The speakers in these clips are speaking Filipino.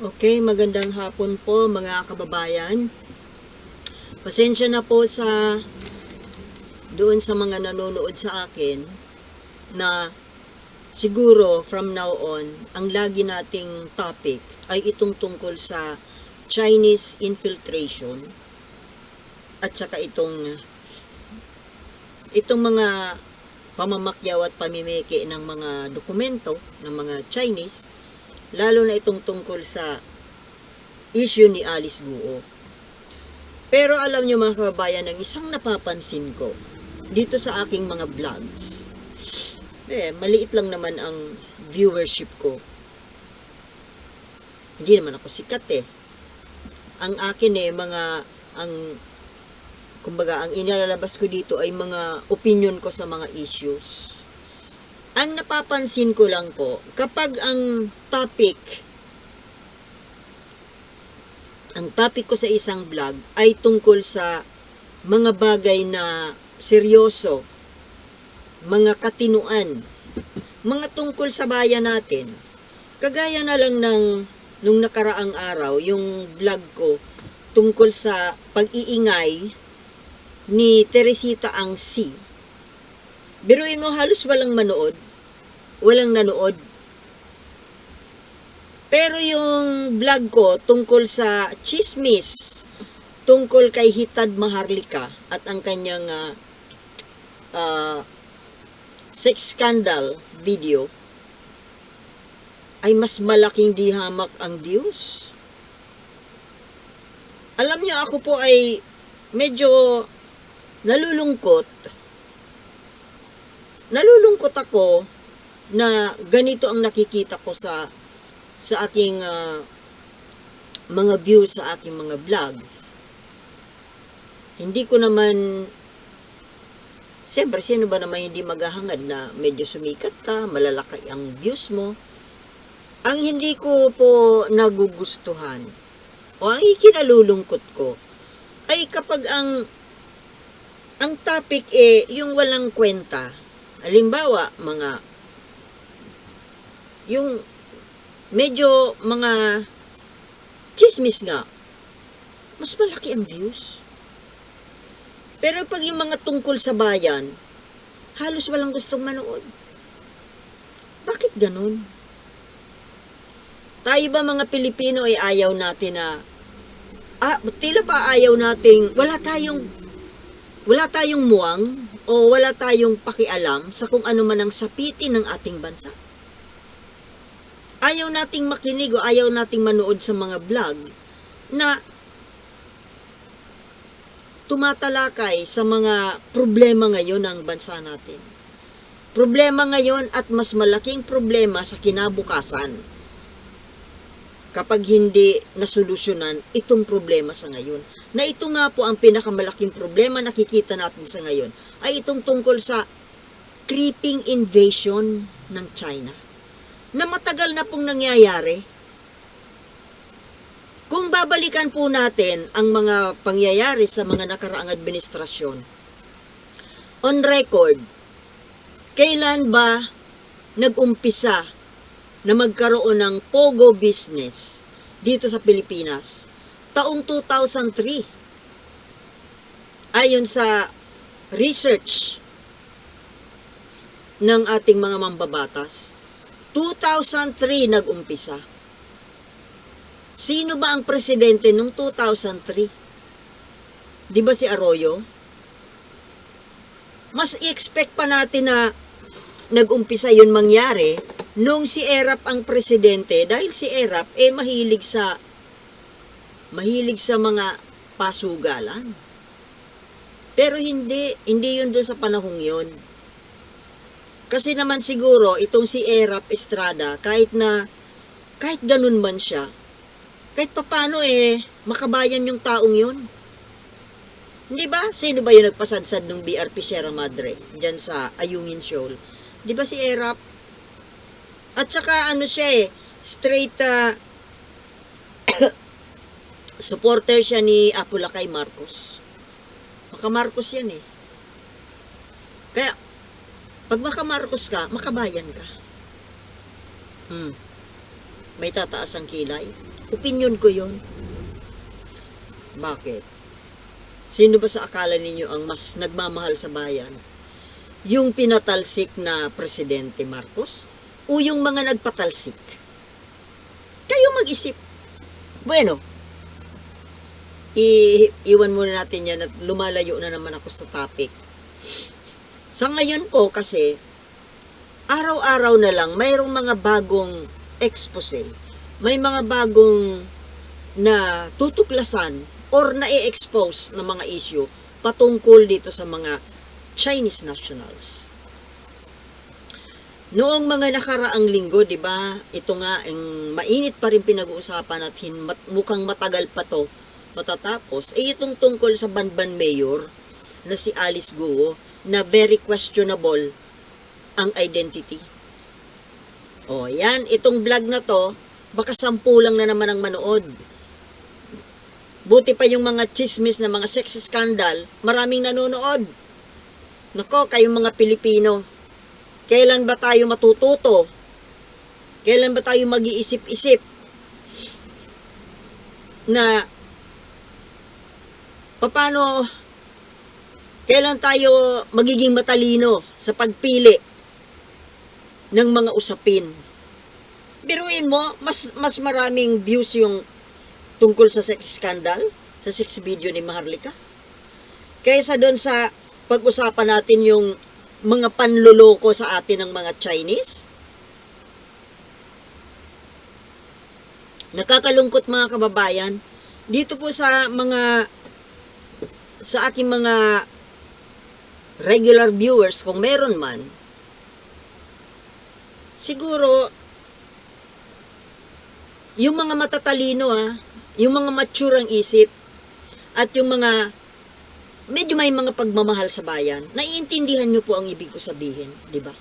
Okay, magandang hapon po mga kababayan. Pasensya na po sa doon sa mga nanonood sa akin na siguro from now on, ang lagi nating topic ay itong tungkol sa Chinese infiltration at saka itong itong mga pamamakyaw at pamimiki ng mga dokumento ng mga Chinese lalo na itong tungkol sa issue ni Alice Guo. Pero alam nyo mga kababayan, ang isang napapansin ko dito sa aking mga vlogs, eh, maliit lang naman ang viewership ko. Hindi naman ako sikat eh. Ang akin eh, mga, ang, kumbaga, ang inilalabas ko dito ay mga opinion ko sa mga issues. Ang napapansin ko lang po, kapag ang topic, ang topic ko sa isang vlog ay tungkol sa mga bagay na seryoso, mga katinuan, mga tungkol sa bayan natin. Kagaya na lang ng nung nakaraang araw, yung vlog ko tungkol sa pag-iingay ni Teresita Angsi. Biruin mo halos walang manood, walang nanood. Pero yung vlog ko tungkol sa chismis, tungkol kay Hitad Maharlika at ang kanyang ah, ah, sex scandal video, ay mas malaking dihamak ang views. Alam niyo, ako po ay medyo nalulungkot. Nalulungkot ako na ganito ang nakikita ko sa sa aking ah, mga views sa aking mga vlogs. Hindi ko naman Siyempre, sino ba naman hindi maghahangad na medyo sumikat ka, malalaki ang views mo? Ang hindi ko po nagugustuhan o ang ikinalulungkot ko ay kapag ang ang topic eh yung walang kwenta. Halimbawa, mga yung medyo mga chismis nga, mas malaki ang views. Pero pag yung mga tungkol sa bayan, halos walang gustong manood. Bakit ganun? Tayo ba mga Pilipino ay ayaw natin na ah, tila ba ayaw nating wala tayong wala tayong muwang o wala tayong pakialam sa kung ano man ang sapitin ng ating bansa. Ayaw nating makinig o ayaw nating manood sa mga vlog na tumatalakay sa mga problema ngayon ng bansa natin. Problema ngayon at mas malaking problema sa kinabukasan kapag hindi nasolusyonan itong problema sa ngayon. Na ito nga po ang pinakamalaking problema nakikita natin sa ngayon ay itong tungkol sa creeping invasion ng China na matagal na pong nangyayari kung babalikan po natin ang mga pangyayari sa mga nakaraang administrasyon, on record, kailan ba nag-umpisa na magkaroon ng pogo business dito sa Pilipinas? Taong 2003. Ayon sa research ng ating mga mambabatas, 2003 nag-umpisa. Sino ba ang presidente nung 2003? Di ba si Arroyo? Mas i-expect pa natin na nag-umpisa yun mangyari nung si Erap ang presidente dahil si Erap eh mahilig sa mahilig sa mga pasugalan. Pero hindi, hindi yun doon sa panahong yun. Kasi naman siguro itong si Erap Estrada kahit na kahit ganun man siya, kahit papano eh, makabayan yung taong yun. Hindi ba? Sino ba yung nagpasadsad ng BRP Sierra Madre dyan sa Ayungin Shoal? Di ba si Erap? At saka ano siya eh, straight uh, supporter siya ni Apulacay Marcos. Maka Marcos yan eh. Kaya, pag maka Marcos ka, makabayan ka. Hmm. may tataas ang kilay. Opinion ko yon. Bakit? Sino ba sa akala ninyo ang mas nagmamahal sa bayan? Yung pinatalsik na Presidente Marcos o yung mga nagpatalsik? Kayo mag-isip. Bueno, i- iwan muna natin yan at lumalayo na naman ako sa topic. Sa ngayon po kasi, araw-araw na lang mayroong mga bagong expose. May mga bagong na tutuklasan or na-expose na mga issue patungkol dito sa mga Chinese nationals. Noong mga nakaraang linggo, 'di ba? Ito nga ang mainit pa rin pinag-uusapan at mat, mukhang matagal pa 'to matatapos. Eh itong tungkol sa Banban Mayor na si Alice Guo na very questionable ang identity. O, yan, itong vlog na to, baka sampu lang na naman ang manood. Buti pa yung mga chismis na mga sex scandal, maraming nanonood. Nako, kayong mga Pilipino, kailan ba tayo matututo? Kailan ba tayo mag-iisip-isip na paano kailan tayo magiging matalino sa pagpili ng mga usapin. Biruin mo, mas mas maraming views yung tungkol sa sex scandal, sa sex video ni Maharlika. Kaysa doon sa pag-usapan natin yung mga panluloko sa atin ng mga Chinese. Nakakalungkot mga kababayan, dito po sa mga sa aking mga regular viewers, kung meron man, siguro, yung mga matatalino ha, yung mga mature ang isip, at yung mga, medyo may mga pagmamahal sa bayan, naiintindihan nyo po ang ibig ko sabihin, di ba?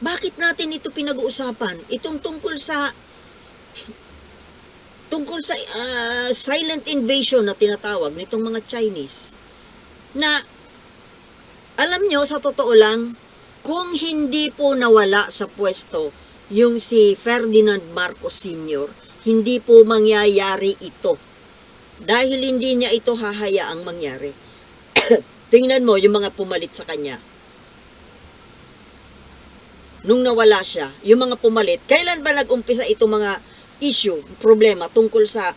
Bakit natin ito pinag-uusapan? Itong tungkol sa tungkol sa ah, silent invasion na tinatawag nitong mga Chinese na alam nyo, sa totoo lang, kung hindi po nawala sa pwesto yung si Ferdinand Marcos Sr., hindi po mangyayari ito. Dahil hindi niya ito hahayaang mangyari. Tingnan mo yung mga pumalit sa kanya. Nung nawala siya, yung mga pumalit, kailan ba nag-umpisa itong mga issue, problema tungkol sa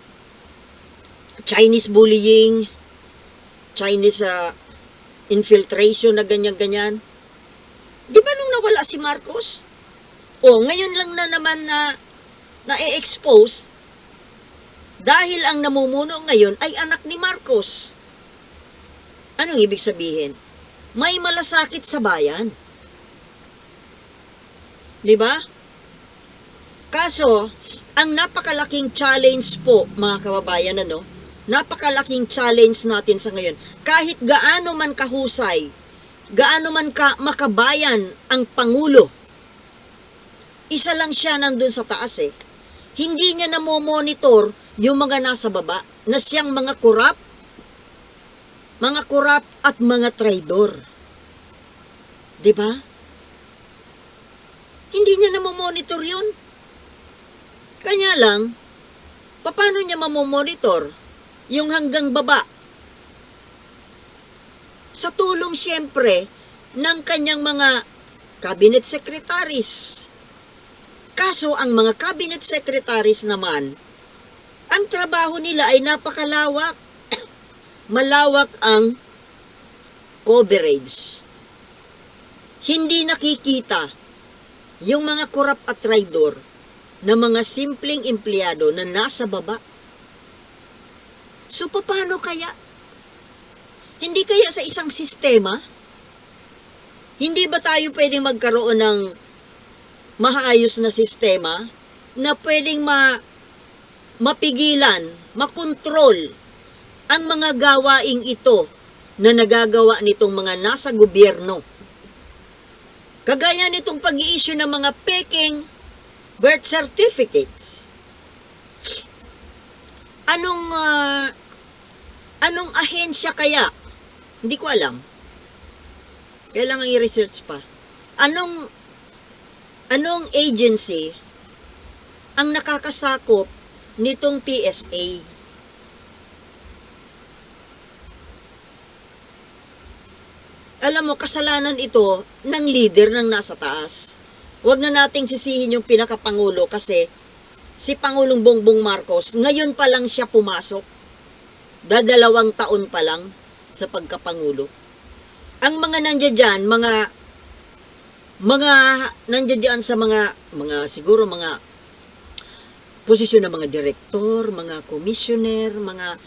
Chinese bullying, Chinese uh, infiltration na ganyan-ganyan. Di ba nung nawala si Marcos? O, ngayon lang na naman na na-expose dahil ang namumuno ngayon ay anak ni Marcos. Anong ibig sabihin? May malasakit sa bayan. Di ba? Kaso, ang napakalaking challenge po, mga kababayan, ano, napakalaking challenge natin sa ngayon. Kahit gaano man kahusay, gaano man ka makabayan ang Pangulo, isa lang siya nandun sa taas eh. Hindi niya namomonitor yung mga nasa baba na siyang mga kurap, mga kurap at mga traidor. ba? Hindi niya namomonitor yun. Kanya lang, paano niya mamomonitor yung hanggang baba? Sa tulong siyempre ng kanyang mga cabinet secretaries. Kaso ang mga cabinet secretaries naman, ang trabaho nila ay napakalawak. Malawak ang coverage. Hindi nakikita yung mga korap at traidor na mga simpleng empleyado na nasa baba. So, paano kaya? Hindi kaya sa isang sistema? Hindi ba tayo pwedeng magkaroon ng maayos na sistema na pwedeng ma mapigilan, makontrol ang mga gawaing ito na nagagawa nitong mga nasa gobyerno. Kagaya nitong pag-i-issue ng mga peking birth certificates. Anong ah, anong ahensya kaya? Hindi ko alam. Kailangan i-research pa. Anong anong agency ang nakakasakop nitong PSA. Alam mo, kasalanan ito ng leader ng nasa taas. Huwag na nating sisihin yung pinakapangulo kasi si Pangulong Bongbong Marcos, ngayon pa lang siya pumasok. Dadalawang taon pa lang sa pagkapangulo. Ang mga nandiyan dyan, mga mga nandiyan dyan sa mga mga siguro mga posisyon ng mga direktor, mga commissioner, mga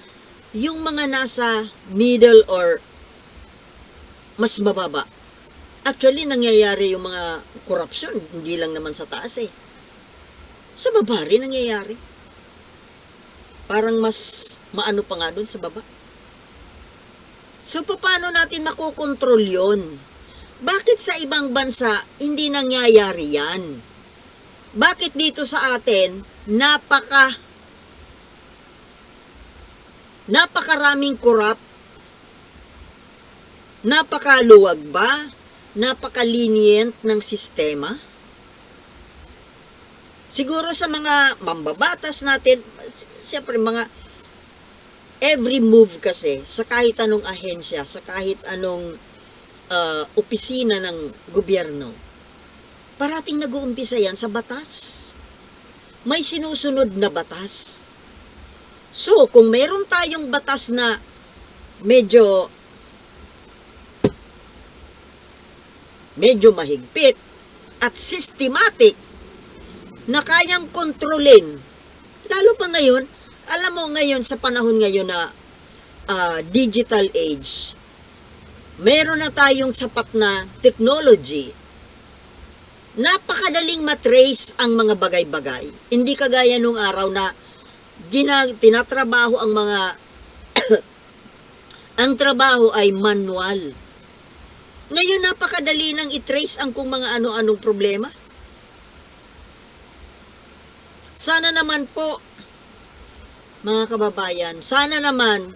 yung mga nasa middle or mas mababa. Actually, nangyayari yung mga korupsyon, hindi lang naman sa taas eh. Sa baba rin nangyayari. Parang mas maano pa nga doon sa baba. So, paano natin makokontrol yon? Bakit sa ibang bansa hindi nangyayari yan? Bakit dito sa atin napaka napakaraming korap napakaluwag ba? Napaka-lenient ng sistema? Siguro sa mga mambabatas natin, siyempre mga every move kasi sa kahit anong ahensya, sa kahit anong uh, opisina ng gobyerno, parating nag-uumpisa yan sa batas. May sinusunod na batas. So, kung meron tayong batas na medyo medyo mahigpit at systematic na kayang kontrolin. Lalo pa ngayon, alam mo ngayon sa panahon ngayon na uh, digital age, meron na tayong sapat na technology. Napakadaling matrace ang mga bagay-bagay. Hindi kagaya nung araw na gina, tinatrabaho ang mga ang trabaho ay manual ngayon, napakadali nang i-trace ang kung mga ano-anong problema. Sana naman po, mga kababayan, sana naman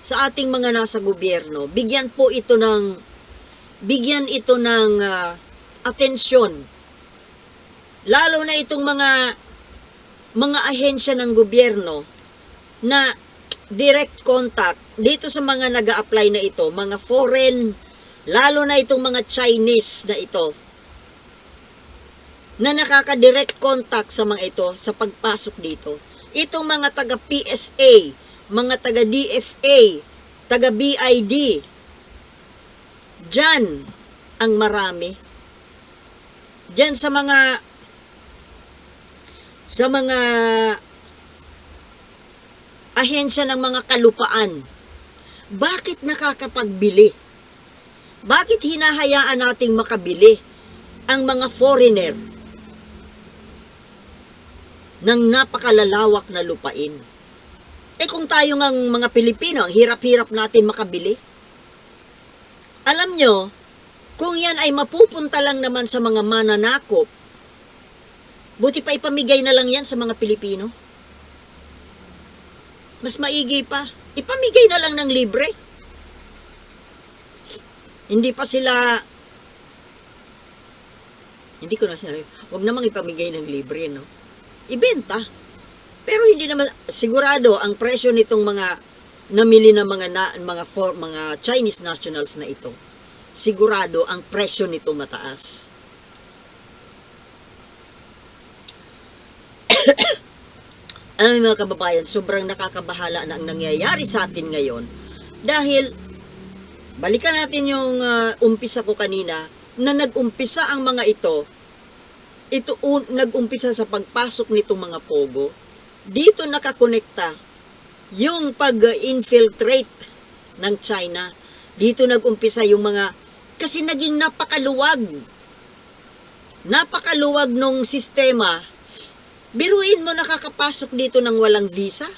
sa ating mga nasa gobyerno, bigyan po ito ng bigyan ito ng uh, atensyon. Lalo na itong mga mga ahensya ng gobyerno na direct contact dito sa mga nag apply na ito, mga foreign lalo na itong mga Chinese na ito, na nakaka-direct contact sa mga ito sa pagpasok dito. Itong mga taga PSA, mga taga DFA, taga BID, dyan ang marami. Dyan sa mga sa mga ahensya ng mga kalupaan, bakit nakakapagbili? Bakit hinahayaan nating makabili ang mga foreigner ng napakalalawak na lupain? Eh kung tayo ngang mga Pilipino, ang hirap-hirap natin makabili. Alam nyo, kung yan ay mapupunta lang naman sa mga mananakop, buti pa ipamigay na lang yan sa mga Pilipino. Mas maigi pa, ipamigay na lang ng libre. Hindi pa sila hindi ko na sinabi, wag namang ipamigay ng libre, no? Ibenta. Pero hindi naman, sigurado, ang presyo nitong mga namili ng mga, na, mga, for, mga Chinese nationals na ito, sigurado ang presyo nito mataas. ano mga kababayan, sobrang nakakabahala na ang nangyayari sa atin ngayon dahil Balikan natin yung uh, umpisa ko kanina na nag-umpisa ang mga ito. Ito un, nag-umpisa sa pagpasok nitong mga pogo. Dito nakakonekta yung pag-infiltrate ng China. Dito nag-umpisa yung mga kasi naging napakaluwag. Napakaluwag nung sistema. Biruin mo nakakapasok dito ng walang visa.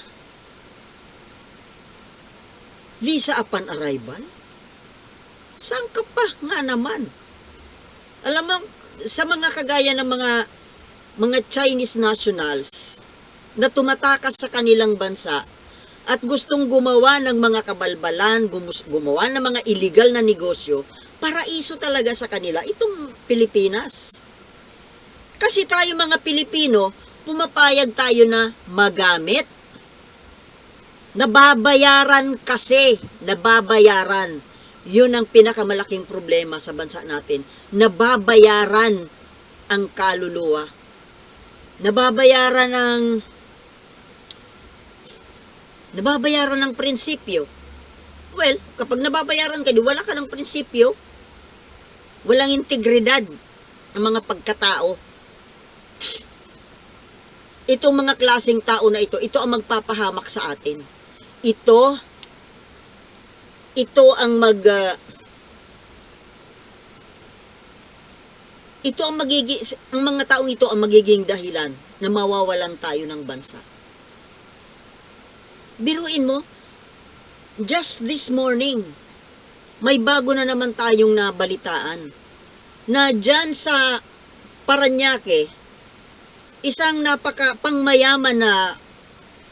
Visa upon arrival Saan ka pa nga naman? Alam mo, sa mga kagaya ng mga mga Chinese nationals na tumatakas sa kanilang bansa at gustong gumawa ng mga kabalbalan, gumawa ng mga illegal na negosyo, paraiso talaga sa kanila itong Pilipinas. Kasi tayo mga Pilipino, pumapayag tayo na magamit. Nababayaran kasi, nababayaran. Yun ang pinakamalaking problema sa bansa natin. Nababayaran ang kaluluwa. Nababayaran ng nababayaran ng prinsipyo. Well, kapag nababayaran ka, di wala ka ng prinsipyo, walang integridad ng mga pagkatao. Itong mga klaseng tao na ito, ito ang magpapahamak sa atin. Ito, ito ang mag, ah, ito ang magiging, ang mga taong ito ang magiging dahilan na mawawalan tayo ng bansa. Biruin mo, just this morning, may bago na naman tayong nabalitaan na dyan sa Paranaque, isang napaka pangmayaman na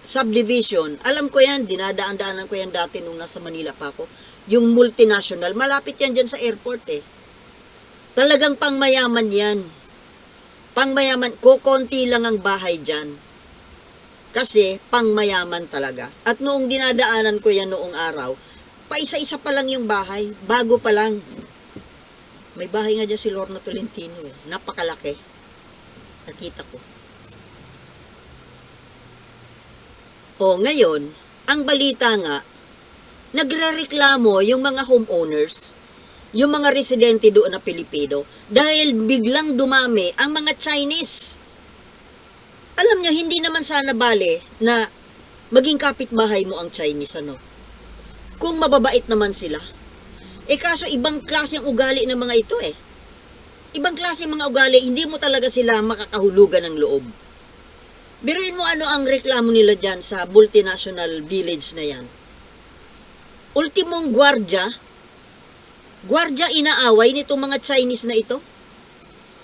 subdivision, alam ko yan, dinadaan-daanan ko yan dati nung nasa Manila pa ako, yung multinational, malapit yan dyan sa airport eh. Talagang pangmayaman yan. Pangmayaman, kukonti lang ang bahay dyan. Kasi pangmayaman talaga. At noong dinadaanan ko yan noong araw, paisa-isa pa lang yung bahay, bago pa lang. May bahay nga dyan si Lorna Tolentino eh. Napakalaki. Nakita ko. O ngayon, ang balita nga, nagrereklamo yung mga homeowners, yung mga residente doon na Pilipino, dahil biglang dumami ang mga Chinese. Alam nyo, hindi naman sana bale na maging kapitbahay mo ang Chinese, ano? Kung mababait naman sila. Eh kaso ibang klase ang ugali ng mga ito eh. Ibang klase mga ugali, hindi mo talaga sila makakahulugan ng loob. Biruin mo ano ang reklamo nila dyan sa multinational village na yan. Ultimong gwardya, gwardya inaaway nitong mga Chinese na ito.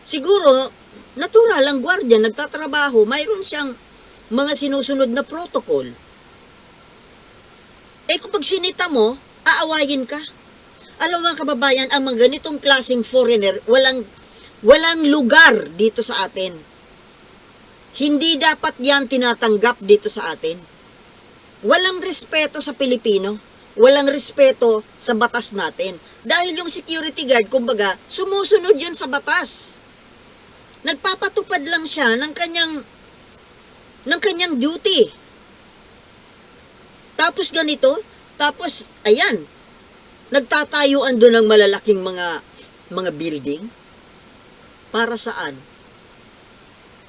Siguro, natural ang gwardya, nagtatrabaho, mayroon siyang mga sinusunod na protocol. Eh kung pag sinita mo, aawayin ka. Alam mga kababayan, ang mga ganitong klaseng foreigner, walang, walang lugar dito sa atin. Hindi dapat yan tinatanggap dito sa atin. Walang respeto sa Pilipino. Walang respeto sa batas natin. Dahil yung security guard, kumbaga, sumusunod yun sa batas. Nagpapatupad lang siya ng kanyang ng kanyang duty. Tapos ganito, tapos ayan, nagtatayuan doon ng malalaking mga mga building. Para saan?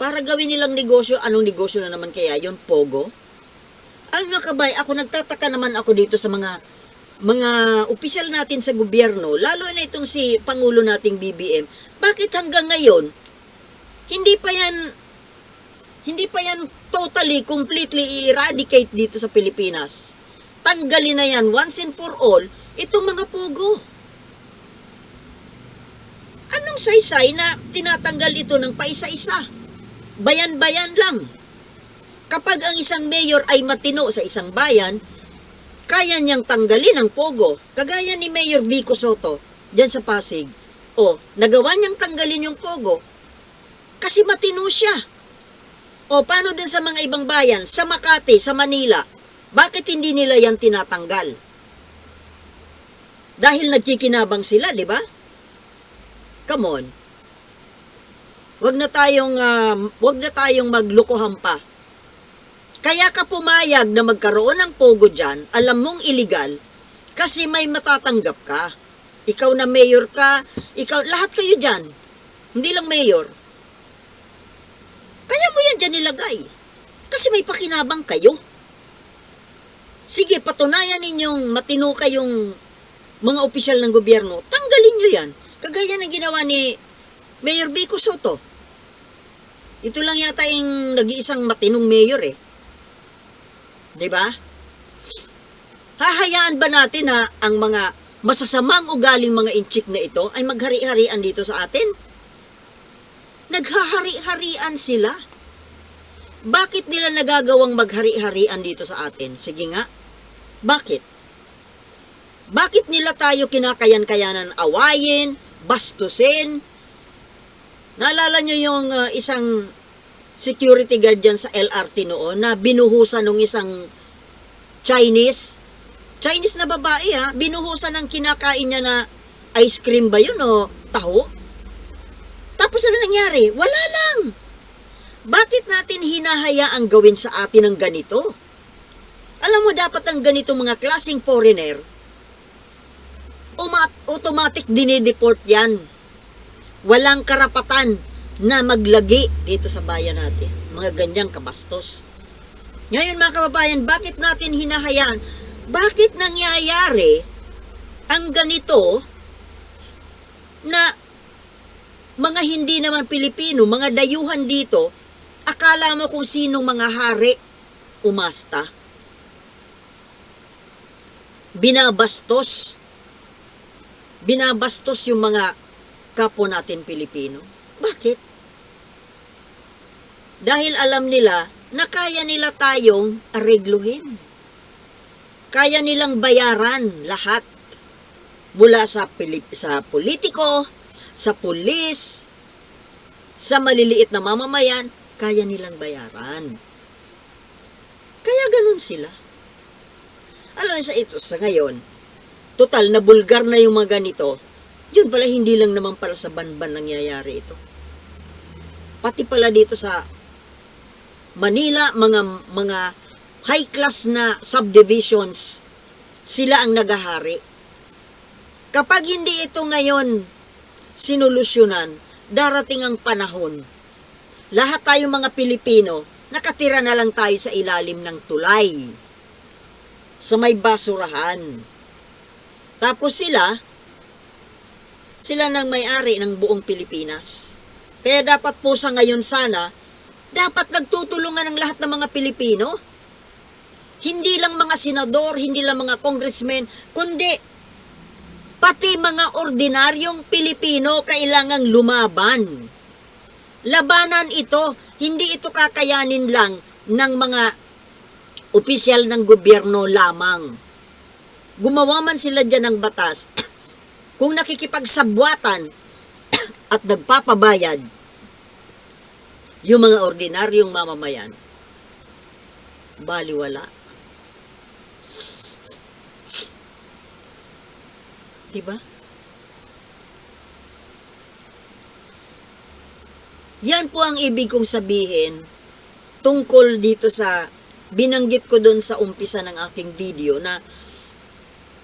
Para gawin nilang negosyo, anong negosyo na naman kaya yon Pogo? Alam mo kabay, ako nagtataka naman ako dito sa mga mga opisyal natin sa gobyerno, lalo na itong si Pangulo nating BBM, bakit hanggang ngayon, hindi pa yan, hindi pa yan totally, completely eradicate dito sa Pilipinas. Tanggalin na yan once and for all, itong mga pugo. Anong saysay na tinatanggal ito ng paisa-isa? Bayan-bayan lang. Kapag ang isang mayor ay matino sa isang bayan, kaya niyang tanggalin ang pogo. Kagaya ni Mayor Vico Soto, dyan sa Pasig. O, nagawa niyang tanggalin yung pogo. Kasi matino siya. O, paano din sa mga ibang bayan? Sa Makati, sa Manila. Bakit hindi nila yan tinatanggal? Dahil nagkikinabang sila, di ba? Come on. Wag na tayong ah, wag na tayong maglukohan pa. Kaya ka pumayag na magkaroon ng pogo diyan, alam mong illegal kasi may matatanggap ka. Ikaw na mayor ka, ikaw lahat kayo diyan. Hindi lang mayor. Kaya mo yan dyan nilagay. Kasi may pakinabang kayo. Sige, patunayan ninyong matino kayong mga opisyal ng gobyerno. Tanggalin nyo yan. Kagaya ng ginawa ni Mayor Vico Soto. Ito lang yata yung nag-iisang matinong mayor eh. 'Di ba? Hahayaan ba natin na ang mga masasamang ugaling mga inchik na ito ay maghari-harian dito sa atin? Naghahari-harian sila. Bakit nila nagagawang maghari-harian dito sa atin? Sige nga. Bakit? Bakit nila tayo kinakayan-kayanan awayin, bastusin? Naalala nyo yung uh, isang security guard dyan sa LRT noon na binuhusan ng isang Chinese, Chinese na babae ha, binuhusan ng kinakain niya na ice cream ba yun o taho? Tapos ano nangyari? Wala lang. Bakit natin hinahayaang gawin sa atin ng ganito? Alam mo, dapat ang ganito mga klaseng foreigner, automatic dinideport yan. Walang karapatan na maglagi dito sa bayan natin. Mga ganyang kabastos. Ngayon mga kababayan, bakit natin hinahayaan? Bakit nangyayari ang ganito na mga hindi naman Pilipino, mga dayuhan dito, akala mo kung sinong mga hari umasta. Binabastos. Binabastos yung mga kapo natin Pilipino. Bakit? Dahil alam nila na kaya nila tayong aregluhin. Kaya nilang bayaran lahat. Mula sa, Pilip, sa politiko, sa pulis, sa maliliit na mamamayan, kaya nilang bayaran. Kaya ganun sila. Alam sa ito, sa ngayon, total na bulgar na yung mga ganito, yun pala hindi lang naman pala sa banban nangyayari ito. Pati pala dito sa Manila, mga mga high class na subdivisions, sila ang nagahari. Kapag hindi ito ngayon sinolusyonan, darating ang panahon. Lahat tayo mga Pilipino, nakatira na lang tayo sa ilalim ng tulay. Sa may basurahan. Tapos sila, sila nang may-ari ng buong Pilipinas. Kaya dapat po sa ngayon sana, dapat nagtutulungan ang lahat ng mga Pilipino. Hindi lang mga senador, hindi lang mga congressmen, kundi pati mga ordinaryong Pilipino kailangang lumaban. Labanan ito, hindi ito kakayanin lang ng mga opisyal ng gobyerno lamang. Gumawa man sila dyan ng batas, kung nakikipagsabwatan at nagpapabayad yung mga ordinaryong mamamayan, baliwala. Diba? Yan po ang ibig kong sabihin tungkol dito sa binanggit ko doon sa umpisa ng aking video na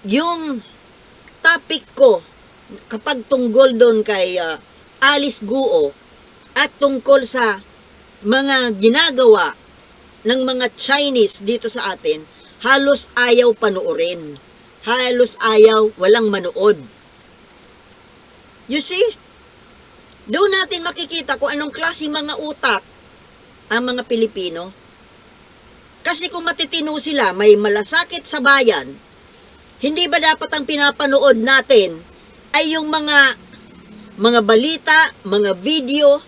yung topic ko kapag tungkol doon kay uh, Alice Guo at tungkol sa mga ginagawa ng mga Chinese dito sa atin, halos ayaw panoorin. Halos ayaw, walang manood. You see? Doon natin makikita kung anong klaseng mga utak ang mga Pilipino. Kasi kung matitino sila, may malasakit sa bayan, hindi ba dapat ang pinapanood natin ay yung mga mga balita, mga video,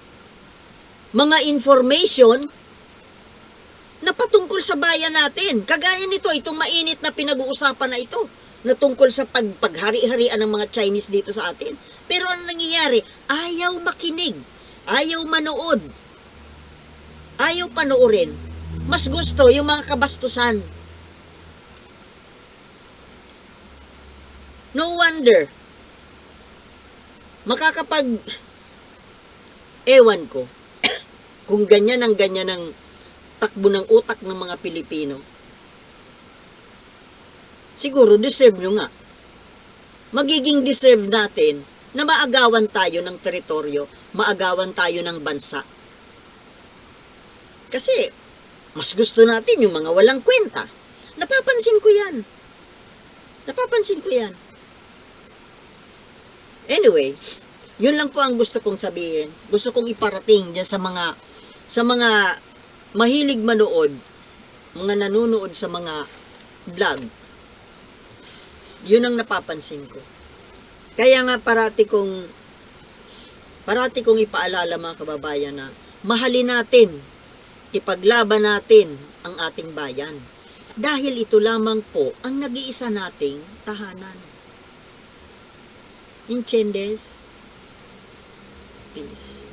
mga information na patungkol sa bayan natin. Kagaya nito, itong mainit na pinag-uusapan na ito na tungkol sa pag paghari-harian ng mga Chinese dito sa atin. Pero ano nangyayari? Ayaw makinig. Ayaw manood. Ayaw panoorin. Mas gusto yung mga kabastusan. No wonder. Makakapag ewan ko kung ganyan ang ganyan ang takbo ng utak ng mga Pilipino. Siguro deserve nyo nga. Magiging deserve natin na maagawan tayo ng teritoryo, maagawan tayo ng bansa. Kasi, mas gusto natin yung mga walang kwenta. Napapansin ko yan. Napapansin ko yan. Anyway, yun lang po ang gusto kong sabihin. Gusto kong iparating dyan sa mga sa mga mahilig manood, mga nanonood sa mga vlog. Yun ang napapansin ko. Kaya nga parati kong parati kong ipaalala mga kababayan na mahalin natin, ipaglaban natin ang ating bayan. Dahil ito lamang po ang nag-iisa nating tahanan. Inchendes. Peace.